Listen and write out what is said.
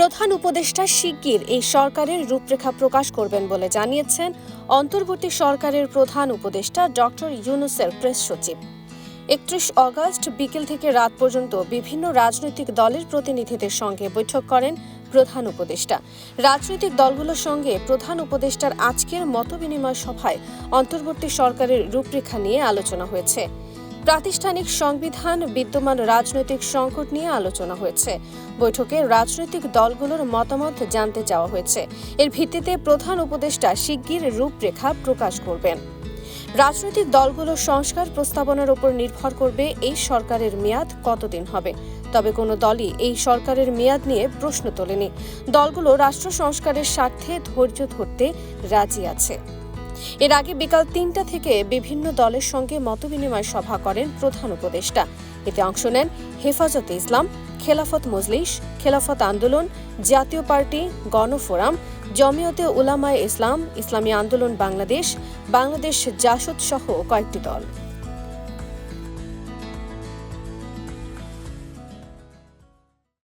প্রধান উপদেষ্টা শিগগির এই সরকারের রূপরেখা প্রকাশ করবেন বলে জানিয়েছেন অন্তর্বর্তী সরকারের প্রধান উপদেষ্টা ডক্টর ইউনুসের প্রেস সচিব। একত্রিশ অগস্ট বিকেল থেকে রাত পর্যন্ত বিভিন্ন রাজনৈতিক দলের প্রতিনিধিদের সঙ্গে বৈঠক করেন প্রধান উপদেষ্টা। রাজনৈতিক দলগুলোর সঙ্গে প্রধান উপদেষ্টার আজকের মতবিনিময় সভায় অন্তর্বর্তী সরকারের রূপরেখা নিয়ে আলোচনা হয়েছে। প্রাতিষ্ঠানিক সংবিধান, বিদ্যমান রাজনৈতিক সংকট নিয়ে আলোচনা হয়েছে। বৈঠকে রাজনৈতিক দলগুলোর মতামত জানতে চাওয়া হয়েছে। এর ভিত্তিতে প্রধান উপদেষ্টা শিগগির রূপরেখা প্রকাশ করবেন। রাজনৈতিক দলগুলো সংস্কার প্রস্তাবনার উপর নির্ভর করবে এই সরকারের মেয়াদ কতদিন হবে। তবে কোনো দলই এই সরকারের মেয়াদ নিয়ে প্রশ্ন তোলেনি। দলগুলো রাষ্ট্র সংস্কারের স্বার্থে ধৈর্য ধরতে রাজি আছে। এর আগে বিকাল তিনটা থেকে বিভিন্ন দলের সঙ্গে মতবিনিময় সভা করেন প্রধান উপদেষ্টা। এতে অংশ নেন হেফাজতে ইসলাম, খেলাফত মজলিস, খেলাফত আন্দোলন, জাতীয় পার্টি, গণফোরাম, জমিয়তে উলামায় ইসলাম, ইসলামী আন্দোলন বাংলাদেশ বাংলাদেশ জাসদ সহ কয়েকটি দল।